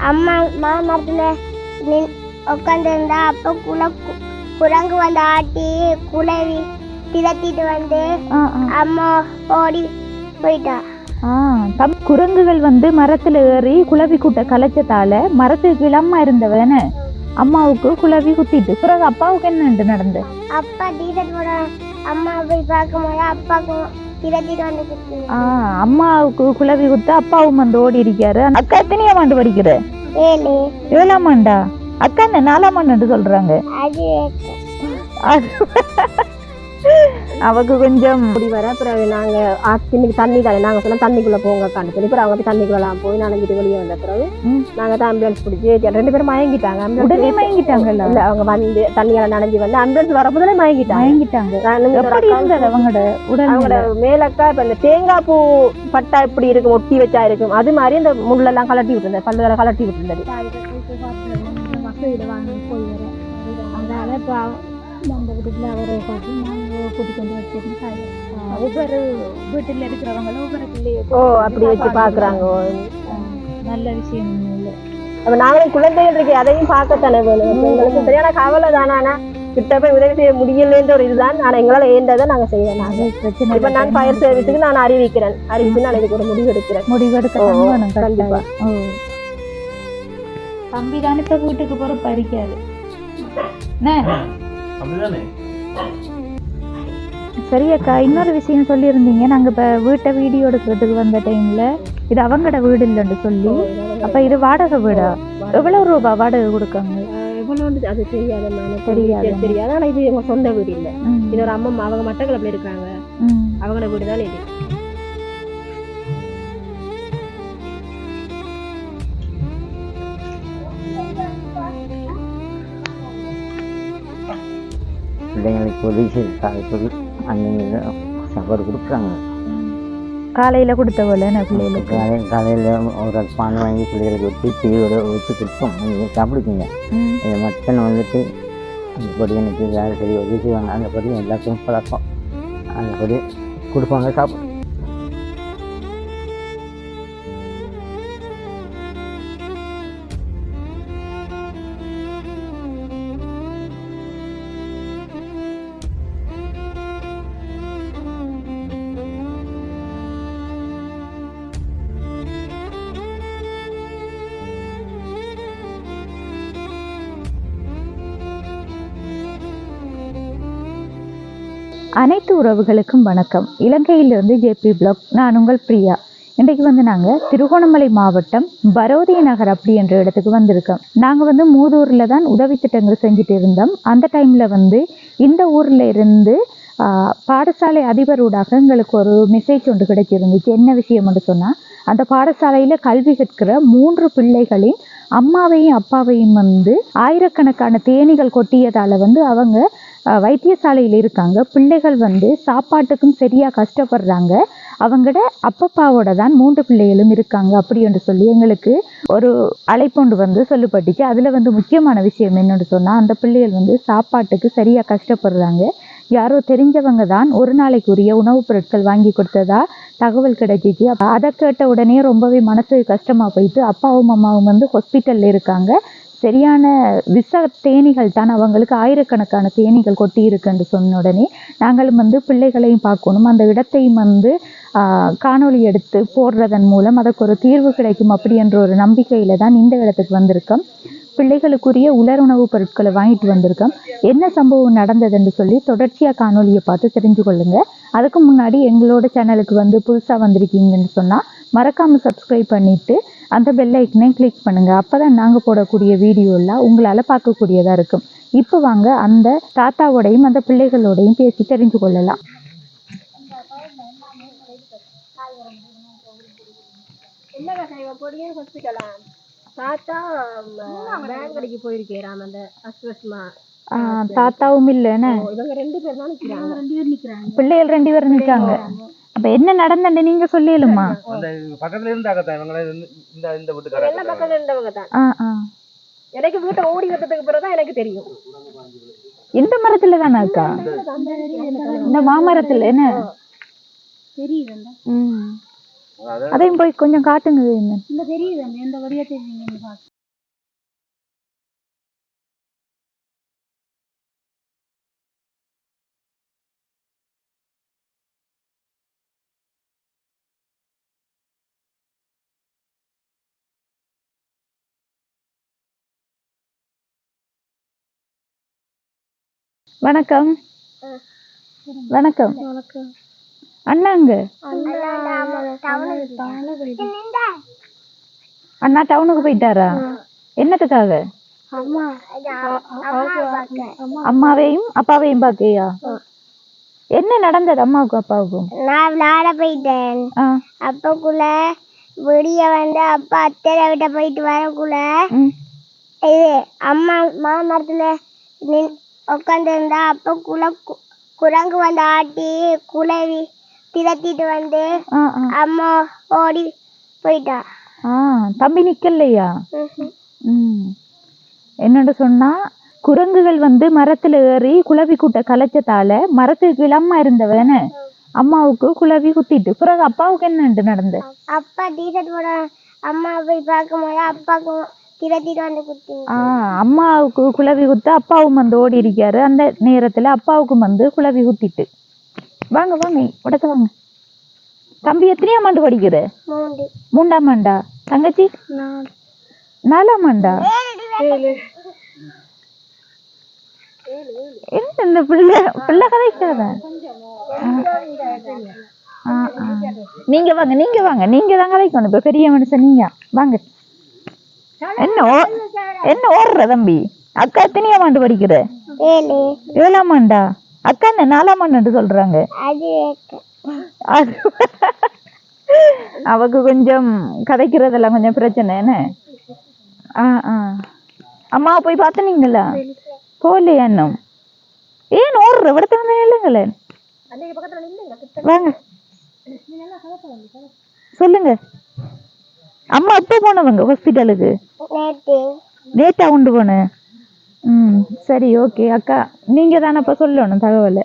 அம்மா மாமரத்துல நின் உட்காந்து இருந்தா அப்ப குல குரங்கு வந்து ஆட்டி குலவி திரத்திட்டு வந்து அம்மா ஓடி போயிட்டா. தம் குரங்குகள் வந்து மரத்துல ஏறி குளவி கூட்ட கலைச்சதால மரத்துக்கு கிளம்மா இருந்தவன. அம்மாவுக்கு குளவி குத்திட்டு பிறகு அப்பாவுக்கு என்ன நடந்து? அப்பா டீசர்ட் போட அம்மா போய் பார்க்கும்போது அப்பாவுக்கு அம்மாவுக்கு குளவி குத்து அப்பாவும் வந்து ஓடி இருக்காரு அக்கா எத்தனையாம் ஆண்டு படிக்கிற ஏழு. ஏழாம் ஆண்டா அக்கா என்ன நாலாம் ஆண்டு சொல்றாங்க? அவக்கு கொஞ்சம் அப்படி வர பிறகு நாங்க ஆத்தினுக்கு தண்ணி தானே நாங்க சொன்னா தண்ணிக்குள்ள போங்க காண்டு சொல்லி பிறகு அவங்க போய் தண்ணிக்குள்ளலாம் போய் நனைஞ்சிட்டு வெளியே வந்த பிறகு ம். நாங்க தான் ஆம்புலன்ஸ் பிடிச்சி ரெண்டு பேரும் மயங்கிட்டாங்க. உடனே மயங்கிட்டாங்கல்ல? இல்ல அவங்க வந்து தண்ணியால நனைஞ்சு வந்து ஆம்புலன்ஸ் வரப்போதே மயங்கிட்டாங்க. மயங்கிட்டாங்க. எப்படி இருந்தது அவங்களோட அவங்களோட உடல் மேலக்கா இப்ப இந்த தேங்காய் பூ பட்டா எப்படி இருக்கும் ஒட்டி வச்சா இருக்கும் அது மாதிரி அந்த முள்ளெல்லாம் கலட்டி விட்டுருந்தது பல்லுகளை கலட்டி விட்டுருந்தது. அதனால இப்போ அந்த வீட்டுல அவரை பார்த்து நாங்கள் கூட்டி கொண்டு வச்சிருந்தோம் ஒவ்வொரு வீட்டுல இருக்கிறவங்களும் ஒவ்வொரு பிள்ளைய ஓ அப்படி வச்சு பாக்குறாங்க. நல்ல விஷயம் இல்லை. அப்ப நாங்களும் குழந்தைகள் இருக்கு அதையும் பார்க்கத்தானே வேணும். எங்களுக்கு சரியான கவலை தானே ஆனா கிட்ட போய் உதவி செய்ய முடியலன்ற ஒரு இதுதான். ஆனா எங்களால ஏண்டதை நாங்க செய்யலாம் நாங்க பிரச்சனை இப்ப நான் ஃபயர் சர்வீஸுக்கு நான் அறிவிக்கிறேன். அறிவிச்சு நான் இதுக்கு ஒரு முடிவு எடுக்கிறேன். முடிவெடுக்க ஓ, தான் வேணும் கண்டிப்பா. கட்டாயம். ஓ. தம்பி தானே இப்ப வீட்டுக்கு போற பறிக்காது என்ன? அப்படிதானே? சரி அக்கா இன்னொரு விஷயம் சொல்லியிருந்தீங்க. நாங்க இப்ப வீட்டை வீடியோ எடுக்கிறதுக்கு வந்த டைம்ல இது அவங்களோட வீடு இல்லைன்னு சொல்லி அப்ப இது வாடகை வீடா? எவ்வளவு ரூபா வாடகை கொடுக்காங்க? எவ்வளவு அது தெரியாத தெரியாது. தெரியாது தெரியாது. ஆனா இது எங்க சொந்த வீடு இல்ல. இது ஒரு அம்மா அவங்க மட்டக்களப்பில் இருக்காங்க. அவங்களோட வீடு தான் இது. பிள்ளைங்களுக்கு உதவி செய்யறதுக்காக சொல்லி அங்கே சாப்பாடு கொடுக்குறாங்க. காலையில கொடுத்த போல என்ன பிள்ளைகளுக்கு? காலையில் காலையில் ஒரு பான் வாங்கி பிள்ளைகளுக்கு வச்சு டீயோட வச்சு கொடுப்போம். நீங்கள் சாப்பிடுக்கீங்க. இந்த மட்டன் வந்துட்டு அந்தபடி எனக்கு யார் சரி உதவி செய்வாங்க. அந்தபடி எல்லாத்தையும் பழக்கம் அந்தபடி கொடுப்பாங்க சாப்பிடும் அனைத்து உறவுகளுக்கும் வணக்கம். இலங்கையிலிருந்து ஜேபி பிளாக் நான் உங்கள் பிரியா. இன்றைக்கு வந்து நாங்கள் திருகோணமலை மாவட்டம் பரோதிய நகர் அப்படி என்ற இடத்துக்கு வந்திருக்கோம். நாங்கள் வந்து மூதூரில் தான் உதவி திட்டங்கள் செஞ்சுட்டு இருந்தோம். அந்த டைமில் வந்து இந்த ஊரில் இருந்து பாடசாலை அதிபரூடாக எங்களுக்கு ஒரு மெசேஜ் ஒன்று கிடைச்சிருந்துச்சு. என்ன விஷயம்னு சொன்னால் அந்த பாடசாலையில் கல்வி கற்கிற மூன்று பிள்ளைகளின் அம்மாவையும் அப்பாவையும் வந்து ஆயிரக்கணக்கான தேனீகள் கொட்டியதால் வந்து அவங்க வைத்தியசாலையில் இருக்காங்க. பிள்ளைகள் வந்து சாப்பாட்டுக்கும் சரியாக கஷ்டப்படுறாங்க. அவங்களோட அப்பப்பாவோட தான் மூன்று பிள்ளைகளும் இருக்காங்க அப்படி என்று சொல்லி எங்களுக்கு ஒரு அழைப்பொண்டு வந்து சொல்லப்பட்டுச்சு அதில் வந்து முக்கியமான விஷயம் என்னென்னு சொன்னால் அந்த பிள்ளைகள் வந்து சாப்பாட்டுக்கு சரியாக கஷ்டப்படுறாங்க. யாரோ தெரிஞ்சவங்க தான் ஒரு நாளைக்குரிய உணவுப் பொருட்கள் வாங்கி கொடுத்ததா தகவல் கிடைச்சிச்சு. அதை கேட்ட உடனே ரொம்பவே மனசு கஷ்டமாக போயிட்டு அப்பாவும் அம்மாவும் வந்து ஹாஸ்பிட்டலில் இருக்காங்க. சரியான விஷ தேனீகள் தான் அவங்களுக்கு ஆயிரக்கணக்கான தேனீகள் கொட்டி இருக்குன்னு சொன்ன உடனே நாங்களும் வந்து பிள்ளைகளையும் பார்க்கணும். அந்த இடத்தையும் வந்து காணொளி எடுத்து போடுறதன் மூலம் அதற்கு ஒரு தீர்வு கிடைக்கும் அப்படி என்ற ஒரு நம்பிக்கையில தான் இந்த இடத்துக்கு வந்திருக்கோம். பிள்ளைகளுக்குரிய உலருணவு பொருட்களை வாங்கிட்டு வந்திருக்கோம். என்ன சம்பவம் நடந்ததுன்னு சொல்லி தொடர்ச்சியாக காணொலியை பார்த்து தெரிஞ்சு கொள்ளுங்க. அதுக்கு முன்னாடி எங்களோட சேனலுக்கு வந்து புதுசாக வந்திருக்கீங்கன்னு சொன்னால் மறக்காமல் சப்ஸ்கிரைப் பண்ணிட்டு அந்த பெல் ஐக்கனையும் கிளிக் பண்ணுங்க. அப்பதான் நாங்கள் போடக்கூடிய வீடியோலாம் உங்களால் பார்க்கக்கூடியதாக இருக்கும். இப்போ வாங்க அந்த தாத்தாவோடையும் அந்த பிள்ளைகளோடையும் பேசி தெரிஞ்சு கொள்ளலாம். என்ன கசாயம் போடியே ஹாஸ்பிட்டலா தாத்தா பேங்க் கடைக்கு போயிருக்கேன் அந்த அஸ்வஸ்மா ஆஹ் தாத்தாவும் இல்லைன்னு இவங்க ரெண்டு பேர் தான் நிக்கிறாங்க. பிள்ளைகள் ரெண்டு பேரும் நிற்காங்க அப்போ என்ன நடந்தது நீங்கள் சொல்லிடலுமா? அந்த பக்கத்துல இருந்தாக்கத்தான் இவங்கள இந்த- இந்த இந்த வீட்டுக்காரங்க எல்லா பக்கத்துல இருந்தவங்க தான். ஆ ஆ. எனக்கு வீட்டை ஓடி வந்ததுக்கு பிறகு தான் எனக்கு தெரியும். இந்த மரத்துல தானே அக்கா? இந்த மாமரத்துல என்ன? தெரியுது அதையும் போய் கொஞ்சம் காட்டுங்க என்ன இந்த தெரியுது எந்த வழியா தெரியுங்க வணக்கம். வணக்கம். அண்ணாங்க. அண்ணா டவுனுக்கு போயிட்டாரா? என்னத்துக்காக அம்மா அம்மாவையும் அப்பாவையும் பாக்கையா என்ன நடந்தது அம்மாவுக்கும் அப்பாவுக்கும்? நான் விளையாட போயிட்டேன். அப்பக்குள்ள விடிய வந்து அப்பா அத்தை விட்ட போயிட்டு வரக்குள்ள இது அம்மா மாமரத்துல உட்காந்துருந்தா அப்பக்குள்ள கு- குரங்கு வந்து ஆட்டி குலவி திரத்திட்டு வந்து அம்மா ஓடி போயிட்டா. தம்பி நிக்கலையா? என்னன்னு சொன்னா குரங்குகள் வந்து மரத்துல ஏறி குளவி கூட்ட கலைச்சதால மரத்துக்கு இளமா இருந்தவன. அம்மாவுக்கு குளவி குத்திட்டு. பிறகு அப்பாவுக்கு என்ன நடந்து? அப்பா டீஷர்ட் போட அம்மா போய் பார்க்கும்போது அப்பாவுக்கு அம்மாவுக்கு குளவி குத்த அப்பாவும் வந்து ஓடி இருக்காரு. அந்த நேரத்துல அப்பாவுக்கும் வந்து குளவி குத்திட்டு. வாங்க வாங்க உடத்த வாங்க. தம்பி எத்தனையாம் ஆண்டு படிக்கிற மூண்டு மூன்றாம் ஆண்டா? தங்கச்சி? நாலு. நாலாம் ஆண்டா? என்ன இந்த பிள்ளை? பிள்ளை கதைக்காத. நீங்க வாங்க நீங்க வாங்க. நீங்க தான் கதைக்கணும். இப்ப பெரிய மனுஷன் நீங்க. வாங்க. என்ன ஓ- என்ன ஓடுற தம்பி? அக்கா எத்தனையாம் ஆண்டு படிக்கிற? ஏழு. ஏழாம் ஆண்டா அக்கா என்ன நாலாம் ஆண்டு சொல்றாங்க. அது அவக்கு கொஞ்சம் கதைக்கிறதெல்லாம் கொஞ்சம் பிரச்சனை என்ன? ஆ ஆ. அம்மா போய் பார்த்தனீங்களா? போகலையா இன்னும்? ஏன் ஓடுற? விடத்த வந்து இல்லைங்களேன் வாங்க. சொல்லுங்க. அம்மா எப்போ போனவங்க? ஹாஸ்பிட்டலுக்கு லேட்டா கொண்டு போனேன் ம் சரி ஓகே அக்கா நீங்க தானே இப்ப சொல்லணும் தகவலை.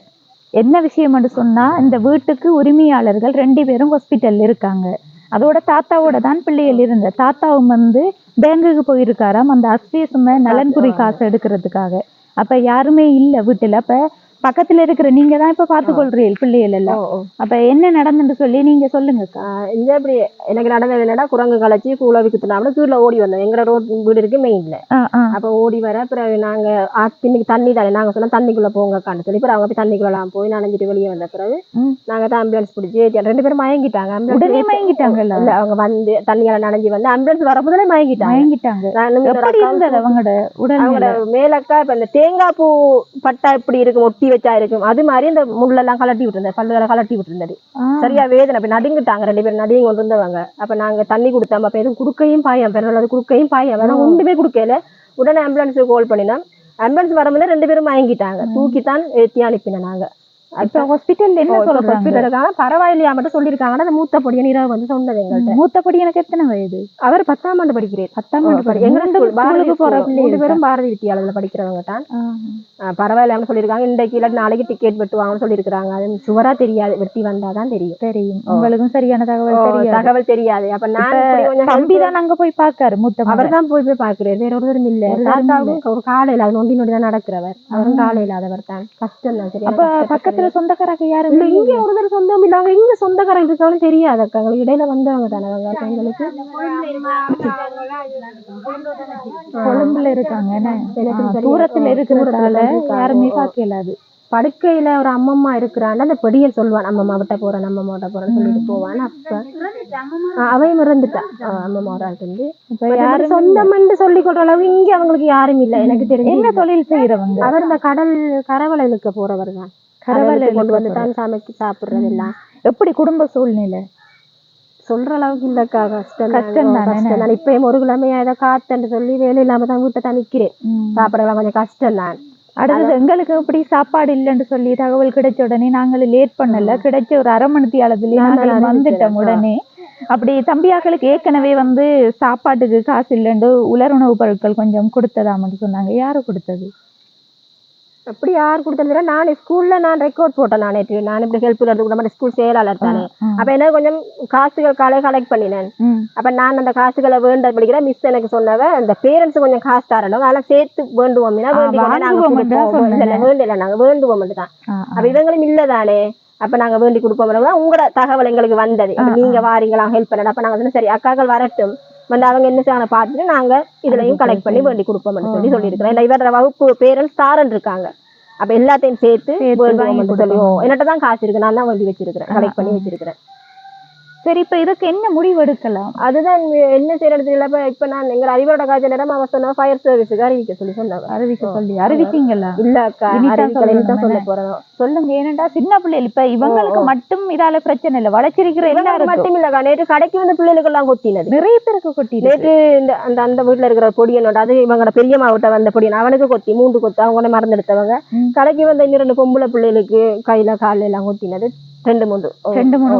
என்ன விஷயம்னு சொன்னா இந்த வீட்டுக்கு உரிமையாளர்கள் ரெண்டு பேரும் ஹாஸ்பிட்டல்ல இருக்காங்க. அதோட தாத்தாவோட தான் பிள்ளைகள் இருந்த. தாத்தாவும் வந்து பேங்குக்கு போயிருக்காராம். அந்த அஸ்திய சும நலன்புரி காசு எடுக்கிறதுக்காக. அப்ப யாருமே இல்ல வீட்டுல. அப்ப பக்கத்துல இருக்கிற நீங்க தான் இப்ப பார்த்து கொள்றீங்க பிள்ளைகள் எல்லாம் அப்ப என்ன நடந்துன்னு சொல்லி நீங்க சொல்லுங்கக்கா இந்த இப்படி எனக்கு நடந்தது என்னடா குரங்கு கலைச்சி கூலவி குத்துனாப்புல கீழே ஓடி வந்தோம். எங்க ரோட் வீடு இருக்கு மெயின்ல அப்ப ஓடி வர பிறகு நாங்க ஆத்தினுக்கு தண்ணி தானே நாங்க சொன்னா தண்ணிக்குள்ள போங்கக்கான்னு சொல்லி பிறகு அவங்க போய் தண்ணிக்குள்ளலாம் போய் நனைஞ்சிட்டு வெளியே வந்த பிறகு. நாங்க தான் ஆம்புலன்ஸ் பிடிச்சி ரெண்டு பேரும் மயங்கிட்டாங்க. உடனே மயங்கிட்டாங்களா? இல்ல அவங்க வந்து தண்ணியால நனைஞ்சு வந்து ஆம்புலன்ஸ் வரப்போதே மயங்கிட்டாங்க. மயங்கிட்டாங்க. அவங்களோட மேலக்கா இப்ப இந்த தேங்காய் பூ பட்டா இப்படி இருக்கும் ஒட்டி வச்சா இருக்கும் அது மாதிரி இந்த முள்ளெல்லாம் கலட்டி விட்டுருந்தது பல்லுகளை கலட்டி விட்டுருந்தது. சரியா வேதனை. அப்ப நடுங்கிட்டாங்க ரெண்டு பேரும். நடுங்கி கொண்டு இருந்தவங்க அப்ப நாங்க தண்ணி கொடுத்தோம் அப்ப எதுவும் குடுக்கையும் பாயம் பிறகு குடுக்கையும் பாயம் ஆனா ஒன்றுமே குடுக்கல. உடனே ஆம்புலன்ஸுக்கு கால் பண்ணினோம். ஆம்புலன்ஸ் வரும்போது ரெண்டு பேரும் மயங்கிட்டாங்க. தூக்கி தான் ஏத்தி அனுப்பினோம் நாங்க. இப்ப ஹாஸ்பிட்டல்ல என்ன சொல்றாங்க? ஹாஸ்பிட்டலுக்காக பரவாயில்லையா மட்டும் சொல்லியிருக்காங்கன்னா அந்த மூத்த பொடியன் இரவு வந்து சொன்னது எங்கள்கிட்ட மூத்தபடி எனக்கு எத்தனை வயது? அவர் பத்தாம் ஆண்டு படிக்கிறேன் பத்தாம் ஆண்டு படி எங்க ஸ்கூல் பாரதி போற ஸ்கூல். பிள்ளை மூணு பேரும் பாரதி வித்தியாலயத்துல படிக்கிறவங்க தான். பரவாயில்லாம சொல்லியிருக்காங்க. இன்றைக்கு இல்லாட்டி நாளைக்கு டிக்கெட் வெட்டுவாங்கன்னு சொல்லியிருக்காங்க அது சுவரா தெரியாது. வெட்டி வந்தாதான் தெரியும். தெரியும். உங்களுக்கும் சரியான தகவல் தெரியாது. தகவல் தெரியாது. அப்ப நான் தம்பி தான் அங்க போய் பாக்காரு மூத்த. அவர் தான் போய் போய் பாக்குறாரு வேற ஒருத்தரும் இல்ல. தாத்தாவும் ஒரு காலையில அது நொண்டி நொண்டி தான் நடக்கிறவர். அவரும் காலையில இல்லாதவர் தான். கஷ்டம் தான் சரியா அப்ப பக்கத்துல சொந்தக்காரங்க யாரும் இல்ல இங்க ஒருத்தர் சொந்தம் அவங்க எங்க சொந்தக்காரங்க இருக்காங்கன்னு தெரியாது அக்கா. எங்களுக்கு இடையில வந்தவங்க தானே அப்ப எங்களுக்கு கொழும்புல இருக்காங்க? எனக்கு. தூரத்துல இருக்கிறதால. யாருமே பாக்கலாது படுக்கையில ஒரு அம்மம்மா இருக்கிறான்னு அந்த பெடியல் சொல்லுவான் அம்மம்மா விட்ட போறேன் அம்மம்மா விட்ட போறேன்னு சொல்லிட்டு போவான் அப்ப. அவையும் இருந்துட்டா அம்மம்மா ஒரு இருந்து இப்ப யாரும் சொந்தம்னு சொல்லி கொள்ற அளவு இங்க அவங்களுக்கு யாரும் இல்ல. எனக்கு தெரிஞ்சு என்ன தொழில் செய்யறவங்க அவர் இந்த கடல் கரவலை இழுக்க போறவர் தான். கரவலை கரவலை கொண்டு இழுக்க வந்து தான் சமைச்சு சாப்பிடுறது எல்லாம் எப்படி குடும்ப சூழ்நிலை? சொல்ற அளவுக்கு இல்லக்கா கஷ்டம் கஷ்டம் தானே? இப்பயும் ஒரு கிழமையா ஏதோ காத்துன்னு சொல்லி வேலை இல்லாம தான் வீட்டை தான் நிக்கிறேன். சாப்பிடலாம் கொஞ்சம் கஷ்டம் தான். அடுத்தது எங்களுக்கு எப்படி சாப்பாடு இல்லைன்னு சொல்லி தகவல் கிடைச்ச உடனே நாங்கள் லேட் பண்ணல. கிடைச்ச ஒரு அரை மணி நான் நாங்கள். வந்துட்டோம் உடனே. அப்படி தம்பியாக்களுக்கு ஏற்கனவே வந்து சாப்பாட்டுக்கு காசு இல்லைன்னு உலர் உணவுப் பொருட்கள் கொஞ்சம் கொடுத்ததாமன்னு சொன்னாங்க. யாரு கொடுத்தது? அப்படி யார் கொடுத்தது நான் ஸ்கூல்ல நான் ரெக்கார்ட் போட்டேன் நான். நேற்று நான் இப்படி ஹெல்ப் கூட மாதிரி ஸ்கூல் செயலாளர் தானே. அப்ப என்ன கொஞ்சம் காசுகள் காலை கலெக்ட் பண்ணினேன். அப்ப நான் அந்த காசுகளை வேண்ட படிக்கிற மிஸ் எனக்கு சொன்னவ அந்த பேரண்ட்ஸ் கொஞ்சம் காசு தரணும். அதெல்லாம் சேர்த்து வேண்டுவோம். வேண்டல நாங்க வேண்டுவோம் தான். ஆ, ஆ. அப்ப இவங்களும் இல்லதானே அப்ப நாங்க வேண்டி கொடுப்போம். உங்களோட தகவல் எங்களுக்கு வந்தது. நீங்க வாரீங்களா? ஹெல்ப் பண்ணணும். அப்ப நாங்க சொன்னோம், சரி அக்காக்கள் வரட்டும். வந்து அவங்க என்ன செய்வாங்க பார்த்துட்டு நாங்க இதுலயும் கலெக்ட் பண்ணி வேண்டி கொடுப்போம் சொல்லி சொல்லியிருக்கிறோம் ஏன்னா இவர வகுப்பு பேரண்ட்ஸ் தாரன் இருக்காங்க. அப்ப எல்லாத்தையும் சேர்த்து சேர்த்து வாங்கி வேண்டுவோம் சொல்லி கொடுக்கணும். என்னட்ட தான் காசு இருக்கு. நான் தான் வேண்டி வச்சிருக்கிறேன். கலெக்ட் பண்ணி வச்சிருக்கிறேன். சரி இப்ப இதுக்கு என்ன முடிவு எடுக்கலாம்? அதுதான் என்ன செய்யறது தெரியல இப்ப நான் எங்க அறிவரோட காய்ச்சல் நேரம் அவ சொன்னா ஃபயர் சர்வீஸுக்கு அறிவிக்க சொல்லி சொன்னாங்க. அறிவிக்க சொல்லி அறிவிச்சீங்களா? இல்ல அக்கா சொல்ல? போறோம். சொல்லுங்க ஏனண்டா சின்ன பிள்ளைகள் இப்ப இவங்களுக்கு மட்டும் இதால பிரச்சனை இல்ல வளர்ச்சிருக்கிற எல்லாருக்கும். மட்டும் இல்லக்கா நேற்று கடைக்கு வந்து பிள்ளைகளுக்கு எல்லாம் கொத்தினது நிறைய பேருக்கு கொட்டி நேற்று இந்த அந்த அந்த வீட்டுல இருக்கிற பொடியனோட அது இவங்களோட பெரிய மாவட்ட வந்த பொடியன் அவனுக்கு கொத்தி மூன்று கொத்து அவங்க மறந்தெடுத்தவங்க. ம். கடைக்கு வந்த இன்னும் ரெண்டு பொம்பளை பிள்ளைகளுக்கு கையில கால்ல எல்லாம் கொத்தினது ரெண்டு ஓ, ரெண்டு மூணு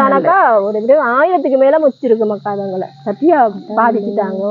தானாக்கா ஒரு எப்படியும் ஆயிரத்துக்கு மேல முச்சிருக்கு மக்கா அதுங்களை. சத்தியா பாதிச்சுட்டாங்க.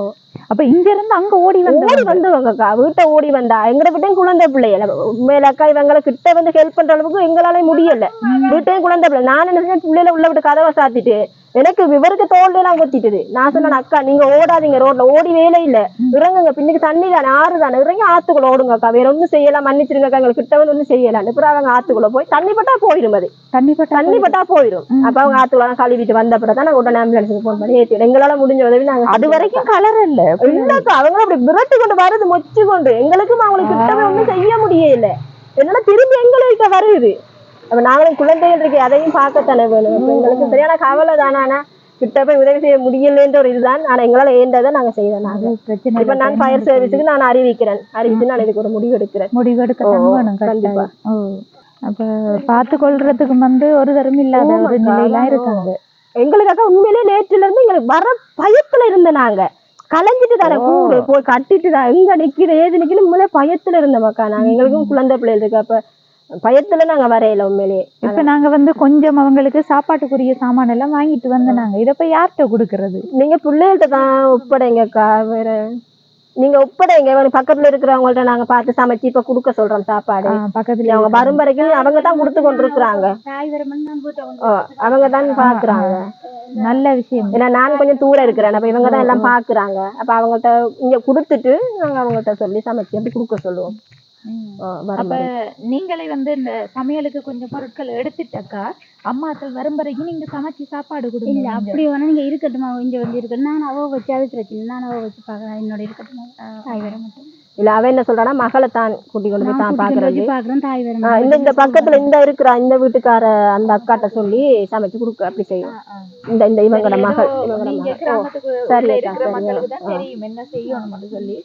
அப்ப இங்க இருந்து அங்க ஓடி ஓடி வந்து வந்தவங்கக்கா வீட்டை ஓடி வந்தா. எங்கட விட்டையும் குழந்தை பிள்ளைகள உண்மையிலக்கா இவங்களை கிட்ட வந்து ஹெல்ப் பண்ற அளவுக்கு எங்களால முடியல. வீட்டையும் குழந்தை பிள்ளை. நான் என்ன பிள்ளைல உள்ள விட்டு கதவை சாத்திட்டு எனக்கு விவருக்கு தோல்ல எல்லாம் கொத்திட்டுது நான் சொன்னேன் அக்கா நீங்க ஓடாதீங்க ரோட்ல ஓடி வேலை இல்ல. இறங்குங்க பின்னுக்கு தண்ணி தானே ஆறு தானே. இறங்கி ஆத்துக்குள்ள ஓடுங்க அக்கா. வேற ஒண்ணும் செய்யலாம் மன்னிச்சிருங்கக்கா எங்களுக்கு கிட்ட வந்து ஒண்ணும் செய்யலாம் அப்புறம் அவங்க ஆத்துக்குள்ள போய் தண்ணி பட்டா போயிடும் அது. தண்ணி பட்டா தண்ணி பட்டா போயிடும் அப்ப அவங்க ஆத்துக்குள்ள கழுவிட்டு வந்த அப்புறம் தான் உடனே ஆம்புலன்ஸுக்கு போன் பண்ணி ஏத்தி எங்களால முடிஞ்ச உதவி நாங்க அது வரைக்கும் கலர் இல்ல. இல்லக்கா அவங்க அப்படி விரட்டி கொண்டு வருது மொச்சு கொண்டு. எங்களுக்கும் அவங்களுக்கு கிட்டவே ஒண்ணும் செய்ய முடியல. என்னன்னா திரும்பி எங்களுக்கு வருது அப்ப நாங்களும் குழந்தைகள் இருக்கு அதையும் பார்க்கத்தானே வேணும். எங்களுக்கு சரியான கவலை தானே. கிட்ட போய் உதவி செய்ய முடியலன்ற ஒரு இதுதான். ஆனா எங்களால ஏந்ததை நாங்க செய்யறோம் நாங்க. இப்ப நான் ஃபயர் சர்வீஸுக்கு நான் அறிவிக்கிறேன். அறிவிச்சு நான் இதுக்கு ஒரு முடிவு எடுக்கிறேன். முடிவெடுக்க ஓ, வேணும் கண்டிப்பா. அப்ப பார்த்து கொள்றதுக்கு வந்து ஒரு தரம் இல்லாத ஒரு நிலையெல்லாம். இருக்காங்க. எங்களுக்காக உண்மையிலேயே நேற்றுல இருந்து எங்களுக்கு வர பயத்துல இருந்த நாங்க. கலைஞ்சிட்டு தானே கூடு போய் கட்டிட்டு தான் எங்க நிக்கிற ஏது நிக்கணும் உண்மையிலே பயத்துல இருந்த மக்கா நாங்க. எங்களுக்கும் குழந்தை பிள்ளைகள் இருக்கு. அப்ப பயத்துல நாங்க வரையில உண்மையிலேயே. இப்ப நாங்க வந்து கொஞ்சம் அவங்களுக்கு சாப்பாட்டுக்குரிய சாமான் எல்லாம் வாங்கிட்டு வந்து நாங்க இத போய் யார்கிட்ட கொடுக்கறது? நீங்க பிள்ளைகள்ட்ட தான் ஒப்படைங்கக்கா வேற. நீங்க ஒப்படைங்க. இவங்க பக்கத்துல இருக்கிறவங்கள்ட்ட நாங்க பார்த்து சமைச்சு இப்ப குடுக்க சொல்றோம் சாப்பாடு. பக்கத்துல அவங்க வரும் வரைக்கும் அவங்க தான் கொடுத்து கொண்டிருக்கிறாங்க. அவங்க தான் பாக்குறாங்க நல்ல விஷயம். ஏன்னா நான் கொஞ்சம் தூரம் இருக்கிறேன். அப்ப இவங்க தான் எல்லாம் பாக்குறாங்க அப்ப அவங்கள்ட்ட இங்க கொடுத்துட்டு நாங்க அவங்கள்ட்ட சொல்லி சமைச்சு அப்படி கொடுக்க சொல்லுவோம். அப்ப. நீங்களே வந்து இந்த சமையலுக்கு கொஞ்சம் பொருட்கள் எடுத்துட்டாக்கா அம்மாக்கள் வரும் வரைக்கும் நீங்க சமைச்சு சாப்பாடு இல்ல கொடுங்க அப்படி வேணா நீங்க இருக்கட்டுமா இங்க வந்து இருக்கட்டும். நான் அவ வச்சு அது பிரச்சனை நான் அவ வச்சு பாக்குறேன். என்னோட இருக்கட்டுமா. தாய் வர மட்டும். இல்ல அவ என்ன சொல்றானா மகளை தான் கூட்டி கொண்டு போய் தான் பாக்குறது இந்த இந்த பக்கத்துல இந்த இருக்கிற இந்த வீட்டுக்கார அந்த அக்காட்ட சொல்லி சமைச்சு கொடுக்க அப்படி செய்யும். இந்த இந்த இவங்கட மகள். தெரியும் என்ன செய்யணும்னு சொல்லி.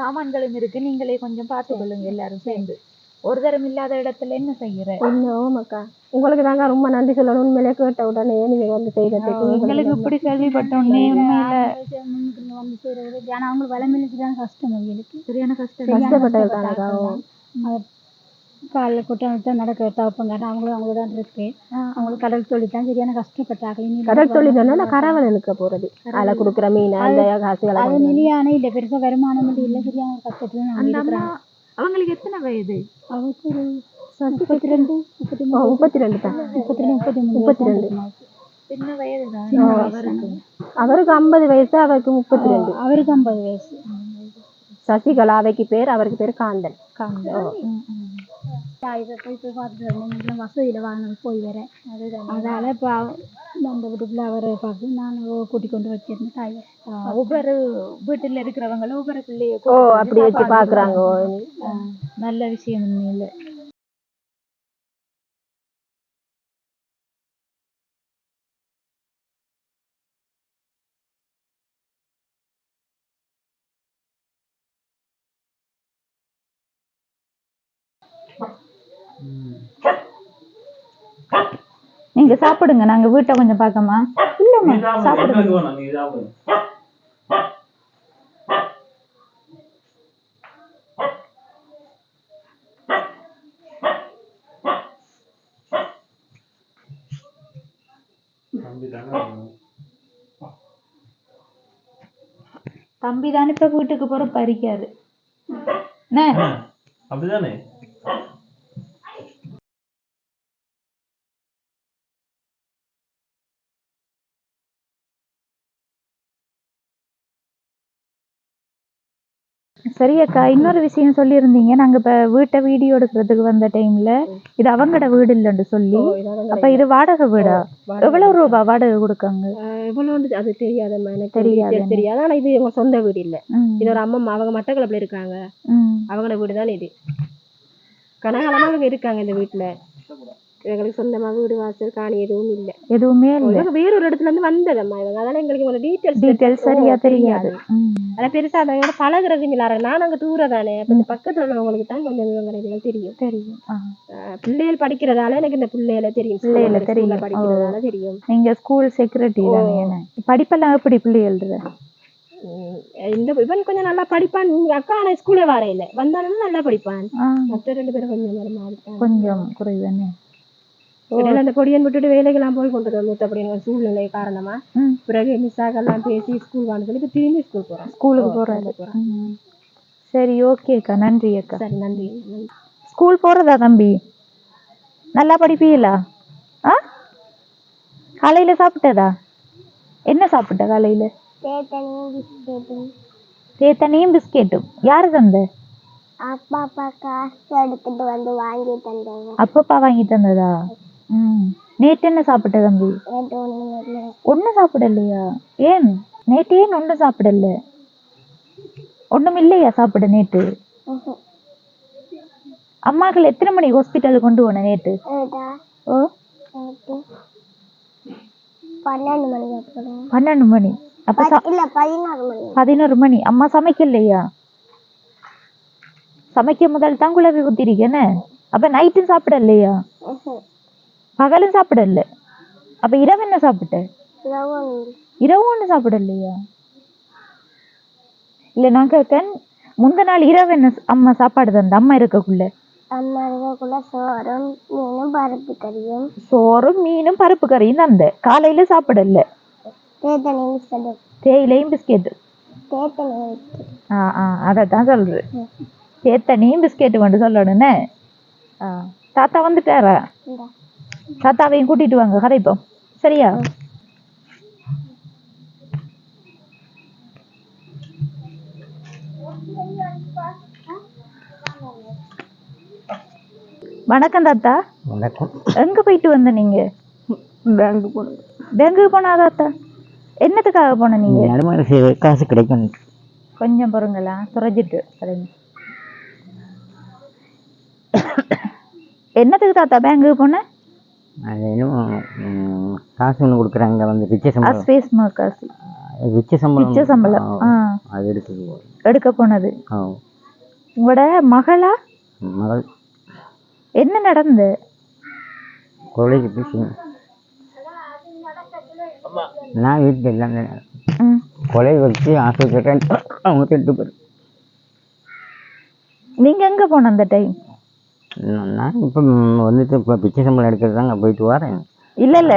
சாமான்களும் இருக்கு நீங்களே கொஞ்சம் பார்த்து கொள்ளுங்க எல்லாரும் சேர்ந்து. ஒரு தரம் இல்லாத இடத்துல என்ன செய்யற? அக்கா உங்களுக்கு தாங்க ரொம்ப நன்றி சொல்லணும். உண்மையிலே கேட்ட உடனே நீங்க வந்து செய்யறதுக்கு எங்களுக்கு இப்படி கேள்விப்பட்டோன்னே உண்மையில. முன்னுக்கு வந்து செய்யறது ஆனா அவங்க வளமிலுக்கு தான் கஷ்டம். அவங்களுக்கு சரியான கஷ்டம். கஷ்டப்பட்டது தானக்கா காலைல கொட்டாந்து நடக்க தவப்பங்க அவங்களும் அவங்களோட தான் இருக்கு. அவங்களுக்கு கடல் தொழில் தான் சரியான கஷ்டப்பட்டாங்க. கடல் தொழில் தானே? கரவல் இழுக்க போறது. அதுல குடுக்குற மீன் அந்த காசுகளை அது. நிலையான இல்ல. பெருசா வருமானம் இல்ல. சரியான கஷ்டத்துல அவங்களுக்கு எத்தனை வயது? அவருக்கு ஒரு முப்பத்தி ரெண்டு முப்பத்தி மூணு முப்பத்தி ரெண்டு தான். முப்பத்தி ரெண்டு முப்பத்தி மூணு முப்பத்தி ரெண்டு. சின்ன வயது தான் அவருக்கு. அவருக்கு ஐம்பது வயசு அவருக்கு முப்பத்தி ரெண்டு அவருக்கு ஐம்பது வயசு. சசிகலா அவைக்கு பேர் அவருக்கு பேர் காந்தன். இதை போய் போய் பார்த்துட்டு வந்தேன் வசதியில் வாங்க போய் வரேன் அதால இப்போ அந்த அவரை பார்த்து நான் கூட்டி கொண்டு வச்சிருந்தேன் தாய். ஒவ்வொரு வீட்டுல இருக்கிறவங்களும் ஒவ்வொரு பிள்ளைய ஓ அப்படி வச்சு பாக்குறாங்க ஓ. நல்ல விஷயம் உண்மையில. நீங்க சாப்பிடுங்க நாங்க வீட்டை கொஞ்சம் பார்க்கமா இல்லம்மா சாப்பிடுங்க. தம்பி தான் இப்ப வீட்டுக்கு போற பறிக்காது. அப்படிதானே? சரி அக்கா இன்னொரு விஷயம் சொல்லியிருந்தீங்க. நாங்க இப்ப வீட்டை வீடியோ எடுக்கிறதுக்கு வந்த டைம்ல இது அவங்கட வீடு இல்லைன்னு சொல்லி அப்ப இது வாடகை வீடா? எவ்வளவு ரூபா வாடகை கொடுக்காங்க? எவ்வளவு அது தெரியாதம்மா. எனக்கு தெரியாது. தெரியாது. ஆனா இது எங்க சொந்த வீடு இல்ல. இது ஒரு அம்மா அவங்க மட்டக்களப்புல இருக்காங்க. அவங்களோட வீடு தான் இது. கனகாலமா அவங்க இருக்காங்க இந்த வீட்டுல எங்களுக்கு சொந்தமா வீடு வாசல் காணி எதுவும் இல்ல. எதுவுமே இல்ல. இவங்க வேற ஒரு இடத்துல இருந்து வந்ததம்மா இவங்க. அதனால எங்களுக்கு இவங்க டீட்டெயில்ஸ் டீட்டெயில்ஸ் சரியா தெரியாது. ஆனா பெருசா அதோட பழகுறது இல்லாத நான் அங்க தூர தானே. இந்த பக்கத்துல உள்ளவங்களுக்கு தான் கொஞ்சம் விவரங்கள் தெரியும். தெரியும். பிள்ளைகள் படிக்கிறதால எனக்கு இந்த பிள்ளைகள தெரியும். பிள்ளைகள தெரியும். படிக்கிறதால தெரியும். நீங்க ஸ்கூல் செக்ரட்டரி தானே? படிப்பெல்லாம் எப்படி பிள்ளை எழுதுற உம் இந்த இவன் கொஞ்சம் நல்லா படிப்பான். உங்க அக்கா ஆனா ஸ்கூல்ல வர இல்ல வந்தாலும் நல்லா படிப்பான். மத்த ரெண்டு பேரும் கொஞ்சம் கொஞ்சம் குறைவு இடையில அந்த பொடியன் விட்டுட்டு வேலைக்கெல்லாம் போய் கொண்டு வந்து மூத்த பொடியன் சூழ்நிலை காரணமா? ம். பிறகு மிஸ்ஸாக்கெல்லாம் பேசி ஸ்கூல் வாங்க சொல்லி இப்ப திரும்பி ஸ்கூல் போறான். ஸ்கூலுக்கு ஓ, போறாரு. போறான். ம். சரி ஓகே அக்கா. நன்றி அக்கா. சரி நன்றி. ஸ்கூல் போறதா தம்பி? நல்லா படிப்பீங்களா ஆ? காலையில சாப்பிட்டதா? என்ன சாப்பிட்ட காலையில? தேத்தனையும் பிஸ்கெட்டும். தேத்தனையும் பிஸ்கெட்டும். யாரு தந்த? அப்பா அப்பா காசு எடுத்துட்டு வந்து வாங்கி தந்தாங்க அப்பப்பா வாங்கி தந்ததா? ம். நேற்று என்ன சாப்பிட்ட தம்பி? ஒன்றும் சாப்பிடலையா? ஏன்? நேற்று ஏன் ஒன்றும் சாப்பிடல. ஒன்றும் இல்லையா சாப்பிட நேற்று அம்மாக்கள் எத்தனை மணிக்கு ஹாஸ்பிட்டலுக்கு கொண்டு போன நேற்று ஓ? பன்னெண்டு அப்புறம். பன்னெண்டு மணி. அப்ப மணி. பதினோரு மணி. அம்மா சமைக்கலையா? சமைக்க முதல் தான் குழவி ஊத்திருக்கேன்னு அப்ப நைட்டும் சாப்பிடலையா. பகலும் சாப்பிடல. அப்ப இரவு என்ன சாப்பிட்ட? இரவு ஒன்று. சாப்பிடலையா? இல்ல நான் கேட்கேன் முந்த நாள் இரவு என்ன அம்மா சாப்பாடு தந்த அம்மா இருக்கக்குள்ள? அம்மா இருக்கக்குள்ள சோறும் மீனும் பருப்பு கறியும். சோறும் மீனும் பருப்பு கறியும் தந்த. காலையில சாப்பிடல. தேயிலையும் பிஸ்கெட்டு. பிஸ்கெட் ஆ ஆ அதை தான் சொல்றேன் தேத்தனையும் பிஸ்கெட்டு கொண்டு சொல்லணும்னே? ஆ. தாத்தா வந்துட்டாரா? தாத்தாவையும் கூட்டிட்டு வாங்க கதைப்போம் சரியா? வணக்கம் தாத்தா. வணக்கம். எங்க போயிட்டு வந்த நீங்க? பேங்க் போகணும் பேங்குக்கு போனா தாத்தா? என்னத்துக்காக போன நீங்க? செய்ய காசு கிடைக்கும். கொஞ்சம் பொறுங்களா குறைஞ்சிட்டு சரிங்க என்னத்துக்கு தாத்தா பேங்குக்கு போன? அது இன்னும் காசு ஒன்று கொடுக்குறாங்க. வந்து பிச்சை சம்பளம். மர்காசி பிச்சை சம்பளம். பிச்சை சம்பளம். அது எடுத்துக்கு எடுக்க போனது. உங்களோட மகளா? மகள். என்ன நடந்து? கொலைக்கு பேசி நான் வீட்டில் இல்லைங்க ம். கொலை வச்சு ஆஸ்பத்திரி அவங்க திட்டு போயிரு நீங்க எங்க போன அந்த டைம் நான் இப்போ வந்துட்டு இப்போ பிச்சை சம்பளம் எடுக்கிறது தாங்க போயிட்டு வரேன். இல்ல இல்ல.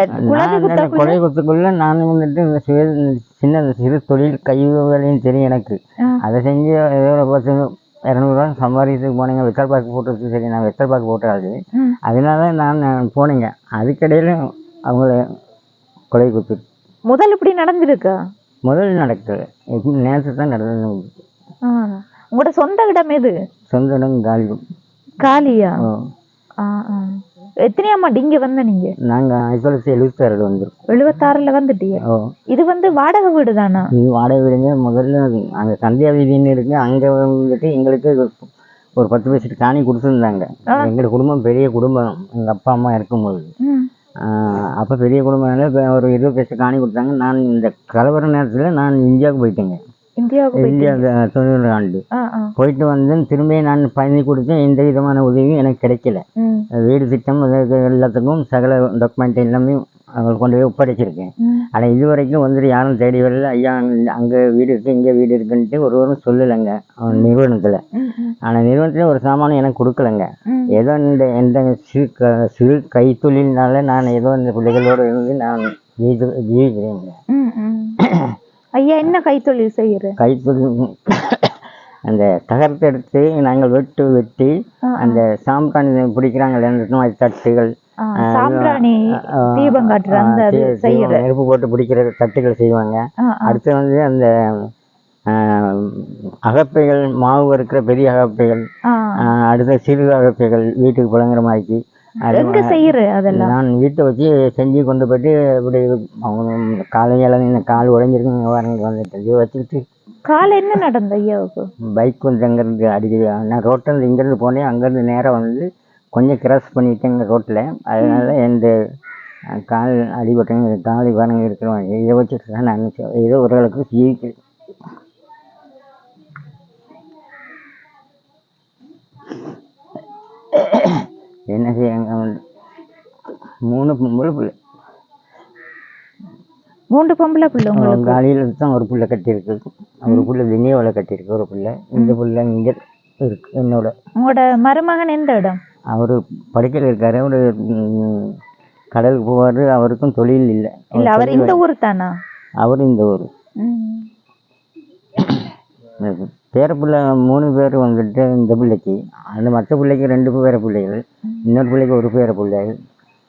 கொலை குத்துக்குள்ள நான் வந்துட்டு இந்த சுய சின்ன சிறு தொழில் கை வேலையும் தெரியும் எனக்கு. அதை செஞ்சு ஏதோ ஒரு பத்து இரநூறுவா சம்பாதிக்கிறதுக்கு போனீங்க வெத்தல் பாக்கு போட்டுருக்கு. சரி நான் வெத்தல் பாக்கு போட்டாது. அதனால நான் போனேங்க. அதுக்கிடையில அவங்கள கொலை குத்து. முதல் இப்படி நடந்திருக்கா? முதல்ல நடக்குது. நேற்று தான் நடந்தது. உங்களோட சொந்த இடம் எது? சொந்த இடம் காலியும் காலியா? ஓ ஆ, ஆ. எத்தனையாம்மா இங்க வந்த நீங்க? நாங்கள் ஆயிரத்தி தொள்ளாயிரத்தி எழுபத்தாறில் வந்திருக்கோம். எழுபத்தாறுல வந்துட்டீங்க இது வந்து வாடகை வீடு தானா இது வாடகை வீடுங்க. முதல்ல அங்கே சந்தியா வீதின்னு இருக்கு. அங்கே வந்துட்டு எங்களுக்கு ஒரு- பத்து பைசட்டு காணி கொடுத்துருந்தாங்க. எங்கள் குடும்பம் பெரிய குடும்பம். எங்கள் அப்பா அம்மா இருக்கும்போது. அப்போ பெரிய குடும்பம்னால ஒரு இருபது பைசா காணி கொடுத்தாங்க. நான் இந்த கலவர நேரத்தில் நான் இந்தியாவுக்கு போயிட்டேங்க. இந்தியாவுக்கு தொண்ணூறு ஆண்டு போயிட்டு வந்து திரும்பி நான் பயணி கொடுத்தேன். எந்த விதமான உதவியும் எனக்கு கிடைக்கல. வீடு திட்டம் எல்லாத்துக்கும் சகல டாக்குமெண்ட் எல்லாமே அவங்களுக்கு கொண்டு போய் ஒப்படைச்சிருக்கேன். ஆனால் இது வரைக்கும் வந்துட்டு யாரும் தேடி வரல. ஐயா அங்கே வீடு இருக்குது இங்கே வீடு இருக்குன்ட்டு ஒருவரும் சொல்லலைங்க. அவன் நிறுவனத்தில். ஆனால் நிறுவனத்தில் ஒரு சாமானும் எனக்கு கொடுக்கலங்க. ஏதோ இந்த எந்த சிறு க சிறு கைத்தொழில்னால நான் ஏதோ இந்த பிள்ளைகளோடு இருந்து நான் ஜீவி ஜீவிக்கிறேங்க. ஐயா என்ன கைத்தொழில் செய்யற கைத்தொழில் அந்த தகரத்தை எடுத்து நாங்கள் வெட்டு வெட்டி அந்த சாம்பிராணி பிடிக்கிறாங்க தட்டுகள். சாம்பிராணி தீபம் காட்டுற அந்த ஆ, அது தீ- செய்யற தீபம் நெருப்பு போட்டு பிடிக்கிற தட்டுகள் செய்வாங்க. அடுத்து வந்து அந்த அகப்பைகள் மாவு வறுக்கிற பெரிய அகப்பைகள் அடுத்து சிறு அகப்பைகள் வீட்டுக்கு புழங்குற மாதிரிக்கு. எங்க செய்யற அதெல்லாம். நான் வீட்டை வச்சு செஞ்சு கொண்டு போயிட்டு இப்படி அவங்க காலையில் கால் உடைஞ்சிருக்கு வரங்க வந்துட்டு இதை வச்சுக்கிட்டு காலை என்ன நடந்த ஐயாவுக்கு? பைக் வந்து அங்கேருந்து அடிக்கடி நான் ரோட்டில் இங்கேருந்து போனேன் அங்கேருந்து நேராக வந்து கொஞ்சம் கிராஸ் பண்ணிட்டேங்க ரோட்டில் அதனால எந்த கால் அடிபட்டேங்க. கால் வரங்க இருக்கிறவங்க இதை வச்சுட்டு தான் நான் ஏதோ ஓரளவுக்கு ஜீவிக்கிறேன் என்ன செய்ய மூணு பொம்பளை பிள்ளை. மூன்று பொம்பளை பிள்ளை உங்களுக்கு? காலையில் தான் ஒரு புள்ள கட்டியிருக்கு. ஒரு புள்ள தினியாவில் கட்டியிருக்கு. ஒரு புள்ள. இந்த புள்ள இங்கே இருக்கு. என்னோட. உங்களோட மருமகன் எந்த இடம்? அவர் படிக்கல இருக்காரு. ஒரு கடலுக்கு போவார். அவருக்கும் தொழில் இல்லை. இல்ல அவர் இந்த ஊர் தானா அவர் இந்த ஊர். ம். பேரப்பிள்ளை மூணு பேர் வந்துட்டு இந்த பிள்ளைக்கு. அந்த மற்ற பிள்ளைக்கு ரெண்டு பேர பிள்ளைகள். இன்னொரு பிள்ளைக்கு ஒரு பேர பிள்ளைகள்.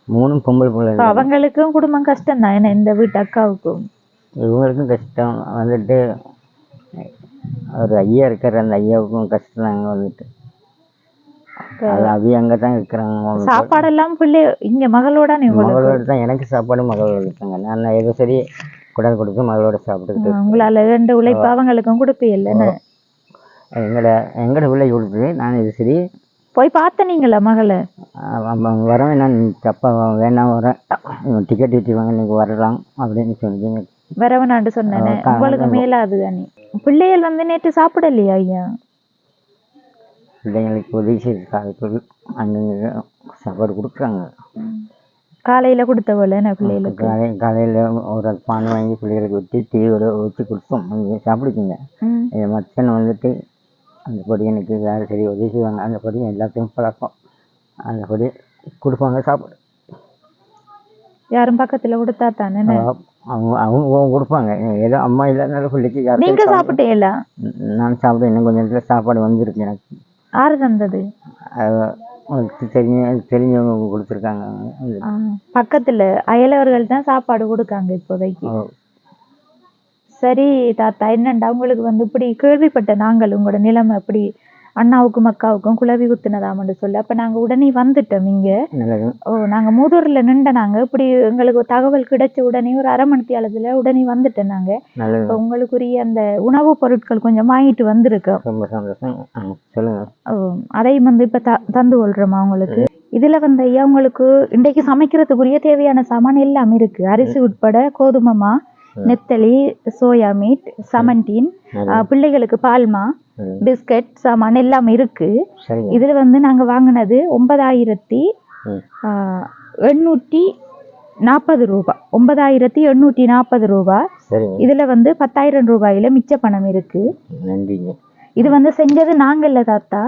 மூணும் பொம்பளை பிள்ளைகள். அவங்களுக்கும் குடும்பம் கஷ்டம் தான் என்ன இந்த வீட்டு அக்காவுக்கும். இவங்களுக்கும் கஷ்டம். வந்துட்டு ஒரு ஐயா இருக்கார் அந்த ஐயாவுக்கும் கஷ்டம் தாங்க வந்துட்டு. அது அங்கே தான் இருக்கிறாங்க. சாப்பாடெல்லாம் பிள்ளை இங்க மகளோட மகளோட தான். எனக்கு சாப்பாடு மகளோட இருக்காங்க நான் ஏதோ சரி குடல் கொடுத்து மகளோட சாப்பிட்டுக்கிட்டு உங்களால ரெண்டு உழைப்பு அவங்களுக்கும் என்ன? எங்களோட எங்களோட பிள்ளை கொடுத்து நான் இது சரி. போய் பார்த்த நீங்களா மகளை? வரவேன் நான் தப்பா வேணாம் வரேன் டிக்கெட் விட்டுருவாங்க நீங்கள் வரலாம் அப்படின்னு சொல்லி வரவனாண்டு சொன்னேனே உங்களுக்கு மேலாது தானே பிள்ளைகள் வந்து நேற்று சாப்பிடலையா ஐயா? பிள்ளைங்களுக்கு உதவி செய்து காலத்தில் அங்கங்கே சாப்பாடு கொடுக்குறாங்க. காலையில கொடுத்த போல என்ன பிள்ளைகளுக்கு? காலை காலையில் ஒரு பானை வாங்கி பிள்ளைகளுக்கு விட்டு டீயோட ஊற்றி கொடுத்தோம். நீங்கள் சாப்பிடுச்சிங்க ம். என் மச்சன் வந்துட்டு அந்த பொடி எனக்கு யார் சரி உதவி செய்வாங்க. அந்த பொடி எல்லாத்தையும் பழக்கம். அந்த பொடி கொடுப்பாங்க சாப்பாடு. யாரும் பக்கத்துல கொடுத்தா தானே? அவங்க அவங்க கொடுப்பாங்க. ஏதோ அம்மா இல்லாதனால பிள்ளைக்கு யாரும் நீங்க சாப்பிட்டீங்களா? நான் சாப்பிட இன்னும் கொஞ்சம் நேரத்தில் சாப்பாடு வந்துருக்கு எனக்கு. யாரு தந்தது? தெரிஞ்ச தெரிஞ்சவங்க கொடுத்துருக்காங்க. பக்கத்துல அயலவர்கள் தான் சாப்பாடு கொடுக்காங்க இப்போதைக்கு. சரி தாத்தா என்னண்டா உங்களுக்கு வந்து இப்படி கேள்விப்பட்ட நாங்கள் உங்களோட நிலைமை இப்படி அண்ணாவுக்கும் அக்காவுக்கும் குழவி குத்துனதாமன்னு சொல்லி அப்ப நாங்க உடனே வந்துட்டோம் இங்க. ஓ நாங்க மூதூர்ல நின்ற நாங்க இப்படி எங்களுக்கு தகவல் கிடைச்ச உடனே ஒரு அரை மணி நேரத்துல உடனே வந்துட்டோம் நாங்க. இப்ப உங்களுக்குரிய அந்த உணவுப் பொருட்கள் கொஞ்சம் வாங்கிட்டு வந்திருக்கோம். ஓ, அதையும் வந்து இப்ப த- தந்து கொள்றோமா உங்களுக்கு? இதுல வந்து ஐயா உங்களுக்கு இன்றைக்கு சமைக்கிறதுக்குரிய தேவையான சாமான் எல்லாம் இருக்கு. அரிசி உட்பட கோதுமைமா நெத்தலி சோயா மீட் சமன்டீன் பிள்ளைகளுக்கு பால்மா. பிஸ்கட் சாமான் எல்லாம் இருக்கு. இதுல வந்து நாங்க வாங்கினது ஒன்பதாயிரத்தி எண்ணூற்றி நாற்பது ரூபாய் ஒன்பதாயிரத்தி எண்ணூற்றி நாற்பது ரூபாய் சரிங்க. இதுல வந்து பத்தாயிரம் ரூபாயில மிச்ச பணம் இருக்கு. இது வந்து செஞ்சது நாங்கள்ல தாத்தா.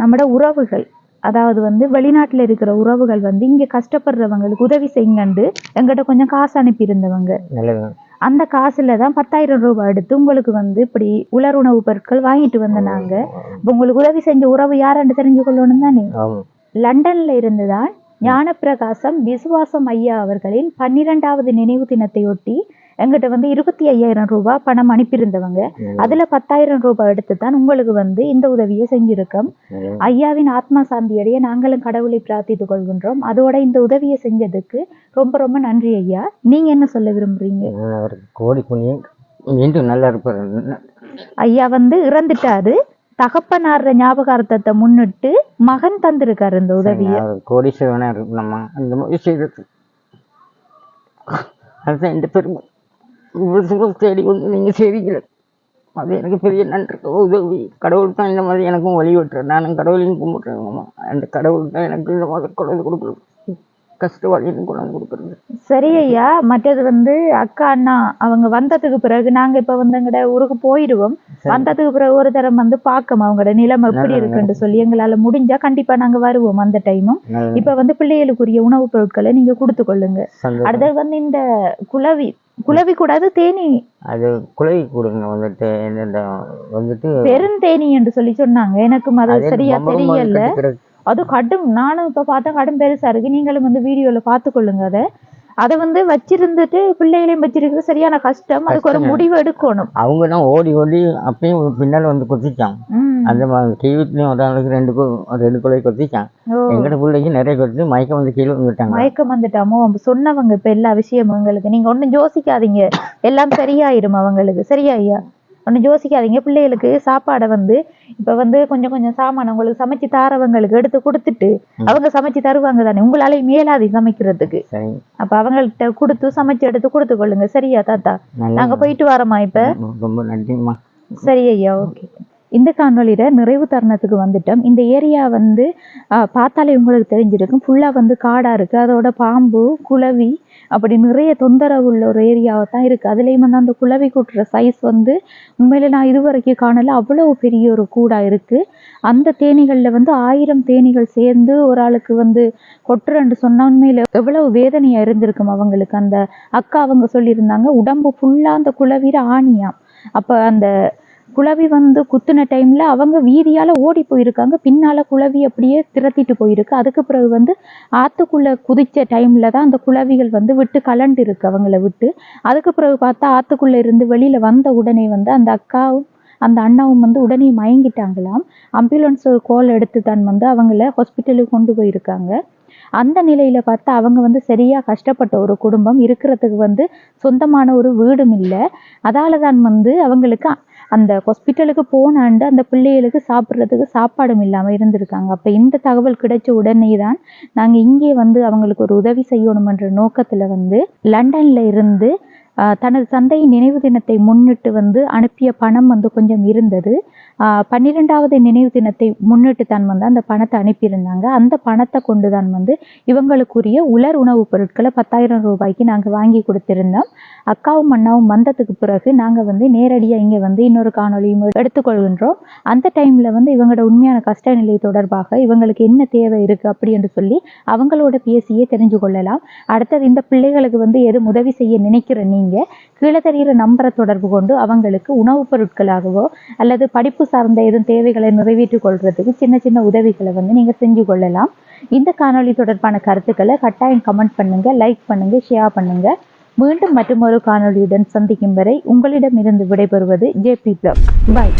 நம்மட உறவுகள். அதாவது வந்து வெளிநாட்டுல இருக்கிற உறவுகள் வந்து இங்க கஷ்டப்படுறவங்களுக்கு உதவி செய்யுங்கண்டு எங்கிட்ட கொஞ்சம் காசு அனுப்பியிருந்தவங்க. அந்த காசுல தான் பத்தாயிரம் ரூபாய் எடுத்து உங்களுக்கு வந்து இப்படி உலர் உணவு பொருட்கள் வாங்கிட்டு வந்த நாங்க. இப்ப உங்களுக்கு உதவி செஞ்ச உறவு யாருன்னு தெரிஞ்சு கொள்ளணும் தானே லண்டன்ல இருந்துதான் ஞானப்பிரகாசம் விசுவாசம் ஐயா அவர்களின் பன்னிரெண்டாவது நினைவு தினத்தையொட்டி எங்கிட்ட வந்து இருபத்தி ஐயாயிரம் ரூபாய் பணம் அனுப்பியிருந்தவங்க. அதுல பத்தாயிரம் ரூபாய் எடுத்து தான் உங்களுக்கு வந்து இந்த உதவியை செஞ்சிருக்கோம். ஐயாவின் ஆத்மா சாந்தியடைய நாங்களும் கடவுளை பிரார்த்தித்துக் கொள்கின்றோம். அதோட இந்த உதவியை செஞ்சதுக்கு ரொம்ப ரொம்ப நன்றி ஐயா. நீங்க என்ன சொல்ல விரும்புறீங்க? கோடி புண்ணியம். மீண்டும் நல்லா இருப்பார். ஐயா வந்து இறந்துட்டாரு. தகப்பனார்ற ஞாபகார்த்தத்தை முன்னிட்டு மகன் தந்திருக்காரு இந்த உதவியை. அந்த மாதிரி செய்தது அதுதான் இந்த பெருமை. இவ்வளோ தூரம் தேடி வந்து நீங்கள் செய்றீங்களே அது எனக்கு பெரிய நன்றி உதவி. கடவுள் தான் இந்த மாதிரி எனக்கும் வழி விட்டுறேன் நானும் கடவுளையும் கும்பிட்றேன் அந்த கடவுள் தான் எனக்கு இந்த மாதிரி கொண்டு கொடுக்குறது கஷ்டவாளின்னு கொண்டு வந்து கொடுக்குறது சரி ஐயா மற்றது வந்து அக்கா அண்ணா அவங்க வந்ததுக்கு பிறகு நாங்க இப்ப வந்து எங்கட ஊருக்கு போயிடுவோம் வந்ததுக்கு பிறகு ஒரு தரம் வந்து பார்க்கோம் அவங்களோட நிலைமை எப்படி இருக்குன்னு சொல்லி எங்களால முடிஞ்சா கண்டிப்பா நாங்க வருவோம் அந்த டைமும் இப்ப வந்து பிள்ளைகளுக்குரிய உணவுப் பொருட்களை நீங்க கொடுத்து கொள்ளுங்க. அடுத்தது வந்து இந்த குளவி குளவி கூடாது தேனி. அது குலவி கொடுங்க வந்துட்டு என்னென்ன வந்துட்டு பெருந்தேனி என்று சொல்லி சொன்னாங்க. எனக்கும் அது சரியா தெரியல. அது கடும் நானும் இப்ப பார்த்தா கடும் பெருசா இருக்கு. நீங்களும் வந்து வீடியோல பார்த்துக்கொள்ளுங்க அதை. அதை வந்து வச்சிருந்துட்டு பிள்ளைகளையும் வச்சிருக்கிறது சரியான கஷ்டம். அதுக்கு ஒரு. முடிவு எடுக்கணும். அவங்க தான் ஓடி ஓடி அப்பயும் பின்னால் வந்து குத்திச்சான். அந்த மாதிரி டிவிட்லையும் ஒரு ஆளுக்கு ரெண்டு ரெண்டு குலை கொத்திச்சான். எங்கட பிள்ளைக்கு நிறைய கொத்தி மயக்கம் வந்து கீழே வந்துட்டாங்க மயக்கம் வந்துட்டாமோ? அவங்க சொன்னவங்க இப்ப எல்லா விஷயமும் உங்களுக்கு நீங்க ஒண்ணும் யோசிக்காதீங்க. எல்லாம் சரியாயிரும் அவங்களுக்கு. சரியா ஐயா? ஒண்ணும் யோசிக்காதீங்க. பிள்ளைகளுக்கு சாப்பாடை வந்து இப்ப வந்து கொஞ்சம் கொஞ்சம் சாமான் உங்களுக்கு சமைச்சு தாரவங்களுக்கு எடுத்து கொடுத்துட்டு அவங்க சமைச்சு தருவாங்க தானே. உங்களால மேலாதி சமைக்கிறதுக்கு. அப்ப அவங்கள்ட்ட கொடுத்து சமைச்சு எடுத்து கொடுத்து கொள்ளுங்க. சரியா தாத்தா? நாங்க போயிட்டு வரோமா இப்ப. ரொம்ப நன்றிம்மா. சரி ஐயா ஓகே. இந்த காணொளியில நிறைவு தருணத்துக்கு வந்துட்டோம். இந்த ஏரியா வந்து பார்த்தாலே உங்களுக்கு தெரிஞ்சிருக்கும். ஃபுல்லா வந்து காடா இருக்கு. அதோட பாம்பு குளவி அப்படி நிறைய தொந்தரவு உள்ள ஒரு ஏரியாவை தான் இருக்கு. அதுலயும் வந்து அந்த குழவி கூட்டுற சைஸ் வந்து உண்மையில நான் இதுவரைக்கும் காணலை. அவ்வளவு பெரிய ஒரு கூடாக இருக்கு. அந்த தேனிகளில் வந்து ஆயிரம் தேனிகள் சேர்ந்து ஒரு ஆளுக்கு வந்து கொட்டுறன்னு சொன்னா உண்மையில் எவ்வளவு வேதனையா இருந்திருக்கும் அவங்களுக்கு. அந்த அக்கா அவங்க சொல்லியிருந்தாங்க உடம்பு ஃபுல்லாக அந்த குளவிர ஆணியாம். அப்போ அந்த குழவி வந்து குத்துன டைமில் அவங்க வீதியால் ஓடி போயிருக்காங்க. பின்னால் குழவி அப்படியே திரத்திட்டு போயிருக்கு. அதுக்கு பிறகு வந்து ஆற்றுக்குள்ளே குதித்த டைமில் தான் அந்த குழவிகள் வந்து விட்டு கலண்டு இருக்கு அவங்கள விட்டு. அதுக்கு பிறகு பார்த்தா ஆற்றுக்குள்ளே இருந்து வெளியில் வந்த உடனே வந்து அந்த அக்காவும் அந்த அண்ணாவும் வந்து உடனே மயங்கிட்டாங்களாம். அம்புலன்ஸ் கோல் எடுத்து தான் வந்து அவங்கள ஹாஸ்பிட்டலுக்கு கொண்டு போயிருக்காங்க. அந்த நிலையில பார்த்தா அவங்க வந்து சரியா கஷ்டப்பட்ட ஒரு குடும்பம். இருக்கிறதுக்கு வந்து சொந்தமான ஒரு வீடும் இல்லை. அதால தான் வந்து அவங்களுக்கு அந்த ஹாஸ்பிட்டலுக்கு போனாண்டு அந்த பிள்ளைகளுக்கு சாப்பிட்றதுக்கு சாப்பாடும் இல்லாமல் இருந்திருக்காங்க. அப்போ இந்த தகவல் கிடைச்ச உடனே தான் நாங்கள் இங்கே வந்து அவங்களுக்கு ஒரு உதவி செய்யணுமென்ற நோக்கத்தில் வந்து லண்டனில் இருந்து தனது தந்தையின் நினைவு தினத்தை முன்னிட்டு வந்து அனுப்பிய பணம் வந்து கொஞ்சம் இருந்தது. பன்னிரெண்டாவது நினைவு தினத்தை முன்னிட்டு தான் வந்து அந்த பணத்தை அனுப்பியிருந்தாங்க. அந்த பணத்தை கொண்டு தான் வந்து இவங்களுக்குரிய உலர் உணவுப் பொருட்களை பத்தாயிரம் ரூபாய்க்கு நாங்கள் வாங்கி கொடுத்திருந்தோம். அக்காவும் அண்ணாவும் வந்ததுக்கு பிறகு நாங்கள் வந்து நேரடியாக இங்கே வந்து இன்னொரு காணொளியும் எடுத்துக்கொள்கின்றோம். அந்த டைமில் வந்து இவங்களோட உண்மையான கஷ்ட நிலை தொடர்பாக இவங்களுக்கு என்ன தேவை இருக்குது அப்படி என்று சொல்லி அவங்களோட பேசியே தெரிஞ்சு கொள்ளலாம். அடுத்தது இந்த பிள்ளைகளுக்கு வந்து எதுவும் உதவி செய்ய நினைக்கிற நீங்கள் கீழே தெரிகிற நம்பரை தொடர்பு கொண்டு அவங்களுக்கு உணவுப் பொருட்களாகவோ அல்லது படிப்பு சார்ந்த எதுவும் தேவைகளை நிறைவேற்றிக் கொள்றதுக்கு சின்ன சின்ன உதவிகளை வந்து நீங்கள் செஞ்சு கொள்ளலாம். இந்த காணொளி தொடர்பான கருத்துக்களை கட்டாயம் கமெண்ட் பண்ணுங்க லைக் பண்ணுங்க ஷேர் பண்ணுங்க. மீண்டும் மற்றும் ஒரு காணொளியுடன் சந்திக்கும் வரை உங்களிடமிருந்து விடைபெறுவது ஜேபி பிளாக். பாய்